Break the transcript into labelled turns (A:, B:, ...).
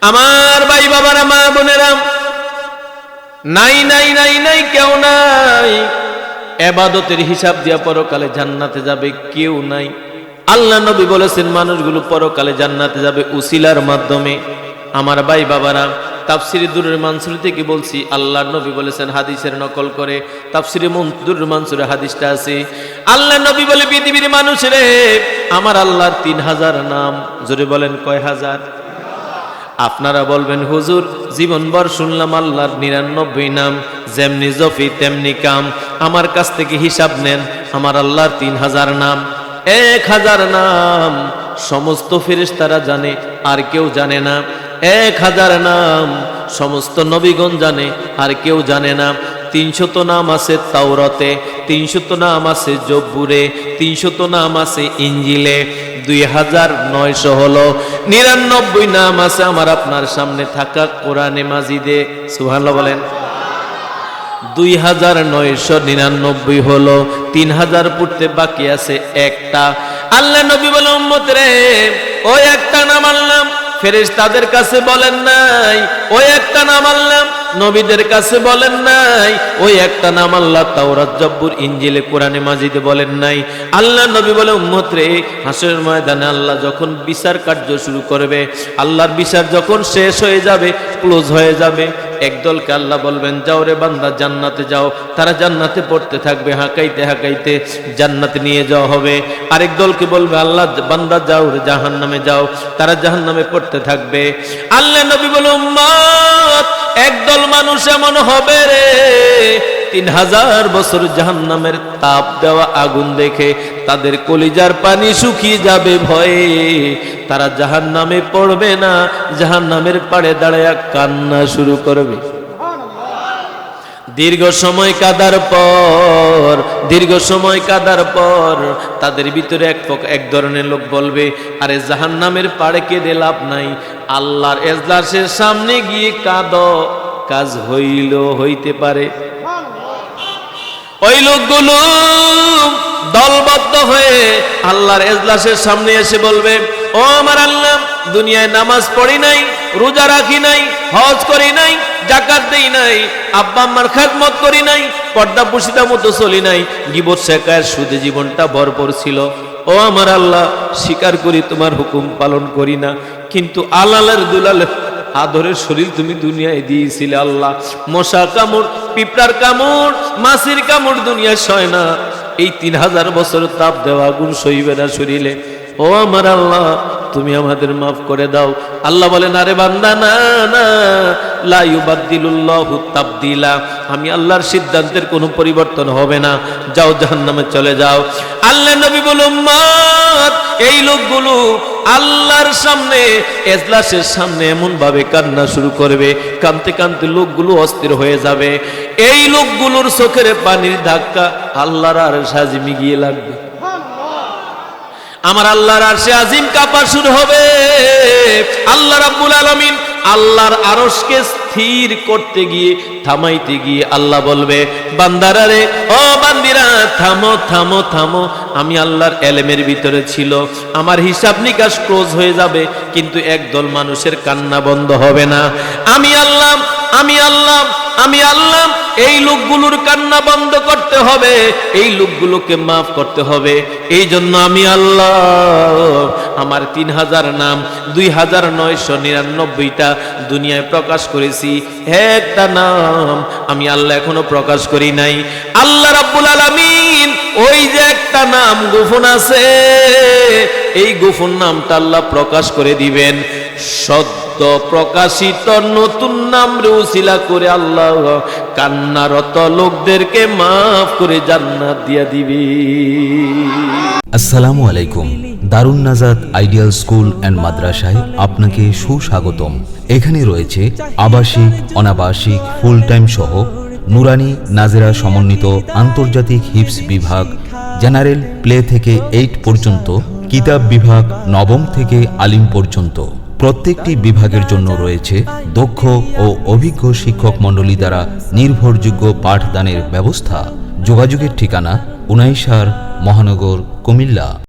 A: আমার ভাই বাবারা, মা বোনেরা, নাই নাই নাই নাই, কেউ নাই। এবাদতের হিসাব দিয়া পরকালে জান্নাতে যাবে কেউ নাই। আল্লাহ নবী বলেছেন, মানুষগুলো পরকালে জান্নাতে যাবে উসিলার মাধ্যমে। আমার ভাই বাবারা, তাফসিরি দুরের মানসুরি থেকে বলছি, আল্লাহ নবী বলেছেন হাদিসের নকল করে। তাফসিরি দুরের মানসুরে হাদিসটা আছে, আল্লাহ নবী বলে, পৃথিবীর মানুষেরে আমার আল্লাহর তিন হাজার নাম, জোরে বলেন কয় হাজার? আপনারা বলবেন, হুজুর, জীবনভর শুনলাম আল্লাহর নিরানব্বই নাম, যেমনি জফি, তেমনি কাম। আমার কাছ থেকে হিসাব নেন, আমার আল্লাহর তিন হাজার নাম। এক হাজার নাম, সমস্ত ফেরেশতারা জানে, আর কেউ জানে না। এক হাজার নাম, সমস্ত নবীগণ জানে, আর কেউ জানে না। তিনশত নাম আছে তাওরতে, তিনশত নাম আছে জব্বুরে, তিনশত নাম আছে ইঞ্জিলে, দুই হাজার নয়শো হলো। নিরানব্বই নাম আছে আমার আপনার সামনে থাকা কোরআনে মাজিদে সুহান বলেন। দুই হাজার নয়শো নিরানব্বই হলো, তিন হাজার পড়তে বাকি আছে একটা। আল্লাহ নবী বলে রে ওই একটা নাম আনলাম। ফেরেশ তাদের কাছে বলেন নাই, ওই একটা নাম আনলাম। নবীদের কাছে বলেন নাই, ওই একটা নাম আল্লাহ তাওরাত, জব্বুর ইঞ্জিলে কোরআনে মাজিদে বলেন নাই। আল্লাহ নবী বলে, উম্মত রে, হাসরের ময়দানে আল্লাহ যখন বিচার কার্য শুরু করবে, আল্লাহর বিচার যখন শেষ হয়ে যাবে ক্লোজ হয়ে যাবে, একদলকে আল্লাহ বলবেন, যাও রে বান্দা, জান্নাতে যাও। তারা জান্নাতে পড়তে থাকবে, হাঁকাইতে হাঁকাইতে জান্নাতে নিয়ে যাওয়া হবে। আরেক দলকে বলবে, আল্লাহ, বান্দা, যাও রে জাহান নামে যাও। তারা জাহান নামে পড়তে থাকবে। আল্লাহ নবী বলে, উম্মত একদল মানুষ এমন হবে রে। তিন হাজার বছর জাহান নামের তাপ দেওয়া আগুন দেখে তাদের কলিজার পানি শুকিয়ে যাবে ভয়ে। তারা জাহান নামে পড়বে না জাহান নামের পাড়ে দাঁড়ায় কান্না শুরু করবে। দীর্ঘ সময় কাদার পর, দীর্ঘ সময় কাদার পর তাদের ভিতরে এক এক ধরনের লোক বলবে, আরে জাহান নামের পাড়ে কেঁদে লাভ নাই আল্লাহর এজলাসের সামনে গিয়ে কাঁদ, কাজ হইল হইতে পারে। ওই লোকগুলো দলবদ্ধ হয়ে আল্লাহর এজলাসের সামনে এসে বলবে, ও আমার আল্লাহ, দুনিয়ায় নামাজ পড়ি নাই, রোজা রাখি নাই, হজ করি নাই জাকাত দেই নাই, আব্বা আম্মার খেদমত করি নাই, পর্দা পুষিতা মতো চলি নাই, গিবত শেখায় সুদে জীবনটা ভরপুর ছিল। ও আমার আল্লাহ, স্বীকার করি তোমার হুকুম পালন করি না কিন্তু আলালের দুলালে, আদরের শরীর তুমি দুনিয়ায় দিয়েছিলে আল্লাহ। মশা কামড়, পিঁপড়ার কামড়, মাসির কামড় দুনিয়ায় সয় না। এই তিন হাজার বছর তাপ দেওয়া আগুন সইবে না শরীরে। ও আমার আল্লাহ, তুমি আমাদের মাফ করে দাও। আল্লাহ না রে বান্দা, না না লা ইউবাদদিলুল্লাহু তাবদিলা। আমি আল্লাহর সিদ্ধান্তের কোনো পরিবর্তন হবে না। যাও জাহান্নামে চলে যাও। আল্লাহ নবী বলুন এই লোকগুলো আল্লাহর সামনে, এজলাসের সামনে এমন ভাবে কান্না শুরু করবে। কানতে কানতে লোকগুলো অস্থির হয়ে যাবে। এই লোকগুলোর চোখের পানির ধাক্কা আল্লাহর আর সাজিমি গিয়ে লাগবে। আমার আল্লাহর আরশে আজিম কাপা শুরু হবে। আল্লাহ রাব্বুল আলামিন আল্লাহর আরশকে স্থির করতে গিয়ে, থামাইতে গিয়ে আল্লাহ বলবে, বান্দারা রে, ও বান্দিরা, থামো থামো থামো। আমি আল্লাহর এলেমের ভিতরে ছিল। আমার হিসাব নিকাশ ক্লোজ হয়ে যাবে, কিন্তু একদল মানুষের কান্না বন্ধ হবে না। আমি আল্লাহ আমি আল্লাহ আমি আল্লাহ। এই লোকগুলোর কান্না বন্ধ করতে হবে, এই লোকগুলোকে মাফ করতে হবে। এই জন্য আমি আল্লাহ, আমার তিন হাজার নাম দুই হাজার নয়শো নিরানব্বইটা দুনিয়ায় প্রকাশ করেছি। একটা নাম আমি আল্লাহ এখনও প্রকাশ করি নাই। আল্লাহ রাব্বুল আলামিন ওই যে একটা নাম গোপন আছে, এই গোপন নামটা আল্লাহ প্রকাশ করে দিবেন। সদ্য প্রকাশিত নতুন নাম রুসিলা করে আল্লাহ। কান্নারত লোকদেরকে মাফ করে জান্নাত দিয়া দিবি।
B: আসসালামু আলাইকুম। দারুণ নাজাদ আইডিয়াল স্কুল অ্যান্ড মাদ্রাসায় আপনাকে সুস্বাগতম। এখানে রয়েছে আবাসিক, অনাবাসিক ফুল টাইম সহ নুরানি নাজেরা সমন্বিত আন্তর্জাতিক হিপস বিভাগ, জেনারেল প্লে থেকে এইট পর্যন্ত, কিতাব বিভাগ নবম থেকে আলিম পর্যন্ত। প্রত্যেকটি বিভাগের জন্য রয়েছে দক্ষ ও অভিজ্ঞ শিক্ষক মণ্ডলী দ্বারা নির্ভরযোগ্য পাঠদানের ব্যবস্থা। যোগাযোগের ঠিকানা উনাইশার মহানগর কুমিল্লা।